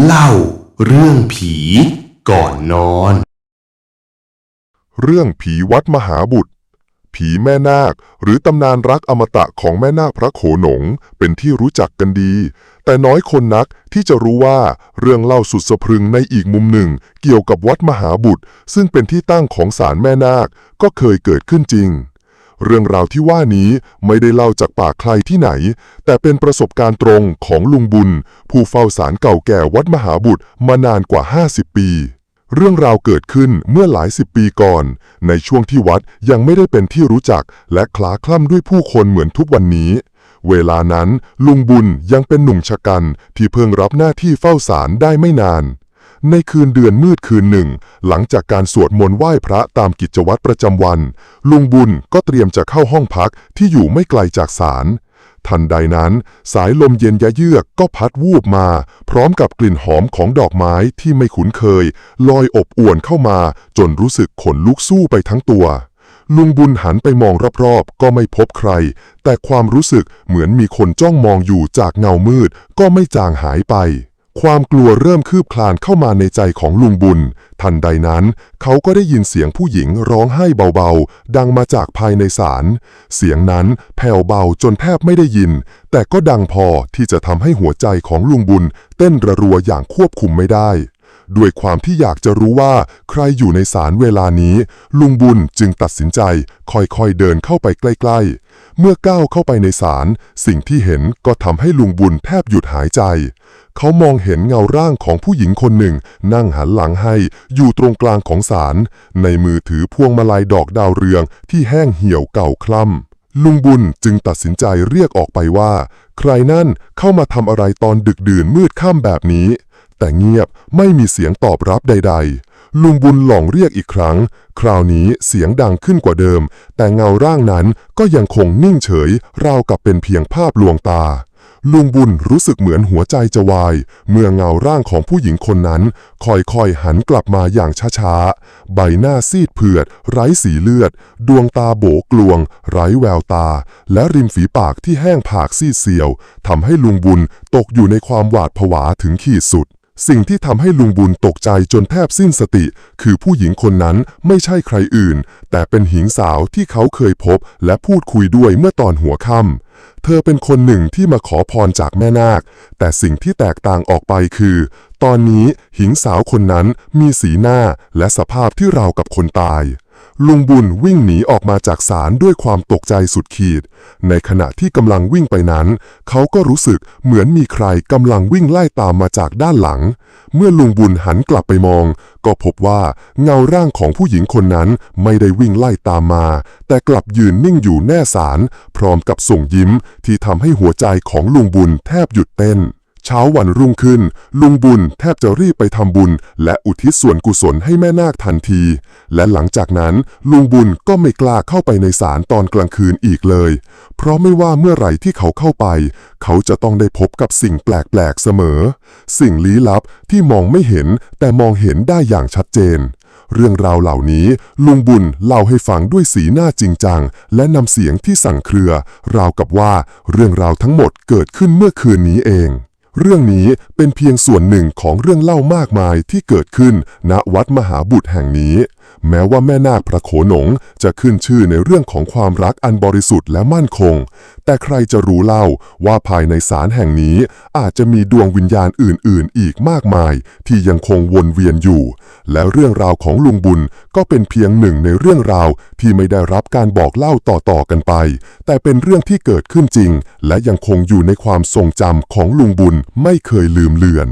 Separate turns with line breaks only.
เล่าเรื่องผีก่อนนอน
เรื่องผีวัดมหาบุตร ผีแม่นาค หรือตำนานรักอมตะของแม่นาคพระโขนง เป็นที่รู้จักกันดี แต่น้อยคนนักที่จะรู้ว่าเรื่องเล่าสุดสะพรึงในอีกมุมหนึ่ง เกี่ยวกับวัดมหาบุตร ซึ่งเป็นที่ตั้งของศาลแม่นาคก็เคยเกิดขึ้นจริง เรื่องราวที่ว่านี้ไม่ได้เล่าจากปากใครที่ไหน แต่เป็นประสบการณ์ตรงของลุงบุญ ผู้เฝ้าศาลเก่าแก่วัดมหาบุตรมานานกว่า 50 ปี เรื่องราวเกิดขึ้นเมื่อหลายสิบปีก่อน ในช่วงที่วัดยังไม่ได้เป็นที่รู้จักและคลาคล่ำด้วยผู้คนเหมือนทุกวันนี้ เวลานั้นลุงบุญยังเป็นหนุ่มชะกันที่เพิ่งรับหน้าที่เฝ้าศาลได้ไม่นาน ในคืนเดือนมืดคืนหนึ่ง หลังจากการสวดมนต์ไหว้พระตามกิจวัตรประจำวัน ลุงบุญก็เตรียมจะเข้าห้องพักที่อยู่ไม่ไกลจากศาลทันใดนั้น สายลมเย็นยะเยือกก็พัดวูบมา พร้อมกับกลิ่นหอมของดอกไม้ที่ไม่คุ้นเคย ลอยอบอวนเข้ามาจนรู้สึกขนลุกสู้ไปทั้งตัว ลุงบุญหันไปมองรอบๆ ก็ไม่พบใคร แต่ความรู้สึกเหมือนมีคนจ้องมองอยู่จากเงามืดก็ไม่จางหายไป ความกลัวเริ่มคืบคลานเข้ามาในใจของลุงบุญ ทันใดนั้น เขาก็ได้ยินเสียงผู้หญิงร้องไห้เบาๆ ดังมาจากภายในศาล เสียงนั้นแผ่วเบาจนแทบไม่ได้ยิน แต่ก็ดังพอที่จะทำให้หัวใจของลุงบุญ เต้นระรัวอย่างควบคุมไม่ได้ ด้วยความที่อยากจะรู้ว่าใครอยู่ในศาลเวลานี้ ลุงบุญจึงตัดสินใจ ค่อยๆเดินเข้าไปใกล้ๆ เมื่อก้าวเข้าไปในศาลสิ่งที่เห็นก็ทำให้ลุงบุญแทบหยุดหายใจ เขามองเห็นเงาร่างของผู้หญิงคนหนึ่ง นั่งหันหลังให้อยู่ตรงกลางของศาลในมือถือพวงมาลัยดอกดาวเรืองที่แห้งเหี่ยวเก่าคล้ำลุงบุญจึงตัดสินใจเรียกออกไปว่า ใครนั่นเข้ามาทำอะไรตอนดึกดื่นมืดค่ำแบบนี้ แต่เงียบไม่มีเสียงตอบรับใด ๆ ลุงบุญหลองเรียกอีกครั้ง คราวนี้เสียงดังขึ้นกว่าเดิม แต่เงาร่างนั้นก็ยังคงนิ่งเฉย ราวกับเป็นเพียงภาพลวงตา ลุงบุญรู้สึกเหมือนหัวใจจะวาย เมื่อเงาร่างของผู้หญิงคนนั้น ค่อยๆหันกลับมาอย่างช้าๆ ใบหน้าซีดเผือด ไร้สีเลือด ดวงตาโบกลวง ไร้แววตา และริมฝีปากที่แห้งผากซีดเซียวทำให้ลุงบุญตกอยู่ในความหวาดผวาถึงขีดสุด สิ่งที่ทำให้ลุงบุญตกใจจนแทบสิ้นสติ คือผู้หญิงคนนั้นไม่ใช่ใครอื่น แต่เป็นหญิงสาวที่เขาเคยพบและพูดคุยด้วยเมื่อตอนหัวค่ำเธอเป็นคนหนึ่งที่มาขอพรจากแม่นาค แต่สิ่งที่แตกต่างออกไปคือ ตอนนี้หญิงสาวคนนั้นมีสีหน้าและสภาพที่ราวกับคนตาย ลุงบุญวิ่งหนีออกมาจากศาลด้วยความตกใจสุดขีด ในขณะที่กำลังวิ่งไปนั้น เขาก็รู้สึกเหมือนมีใครกำลังวิ่งไล่ตามมาจากด้านหลัง เมื่อลุงบุญหันกลับไปมอง ก็พบว่าเงาร่างของผู้หญิงคนนั้นไม่ได้วิ่งไล่ตามมา แต่กลับยืนนิ่งอยู่แน่ศาลพร้อมกับส่งยิ้มที่ทำให้หัวใจของลุงบุญแทบหยุดเต้น เช้าวันรุ่งขึ้น ลุงบุญแทบจะรีบไปทำบุญ และอุทิศส่วนกุศลให้แม่นาคทันที และหลังจากนั้นลุงบุญก็ไม่กล้าเข้าไปในศาลตอนกลางคืนอีกเลย เพราะไม่ว่าเมื่อไหร่ที่เขาเข้าไป เขาจะต้องได้พบกับสิ่งแปลกๆเสมอ สิ่งลี้ลับที่มองไม่เห็นแต่มองเห็นได้อย่างชัดเจนเรื่องราวเหล่านี้ลุงบุญเล่าให้ฟังด้วยสีหน้าจริงจัง และนำเสียงที่สั่งเครือ ราวกับว่าเรื่องราวทั้งหมดเกิดขึ้นเมื่อคืนนี้เอง เรื่องนี้เป็นเพียงส่วนหนึ่งของเรื่องเล่ามากมายที่เกิดขึ้นณวัดมหาบุตรแห่งนี้ แม้ว่าแม่นาคพระโขนงจะขึ้นชื่อในเรื่องของความรักอันบริสุทธิ์และมั่นคง แต่ใครจะรู้เล่าว่าภายในศาลแห่งนี้อาจจะมีดวงวิญญาณอื่น ๆ อีกมากมาย ที่ยังคงวนเวียนอยู่ และเรื่องราวของลุงบุญก็เป็นเพียงหนึ่งในเรื่องราวที่ไม่ได้รับการบอกเล่าต่อ ๆ กันไป แต่เป็นเรื่องที่เกิดขึ้นจริง และยังคงอยู่ในความทรงจำของลุงบุญไม่เคยลืมเลือน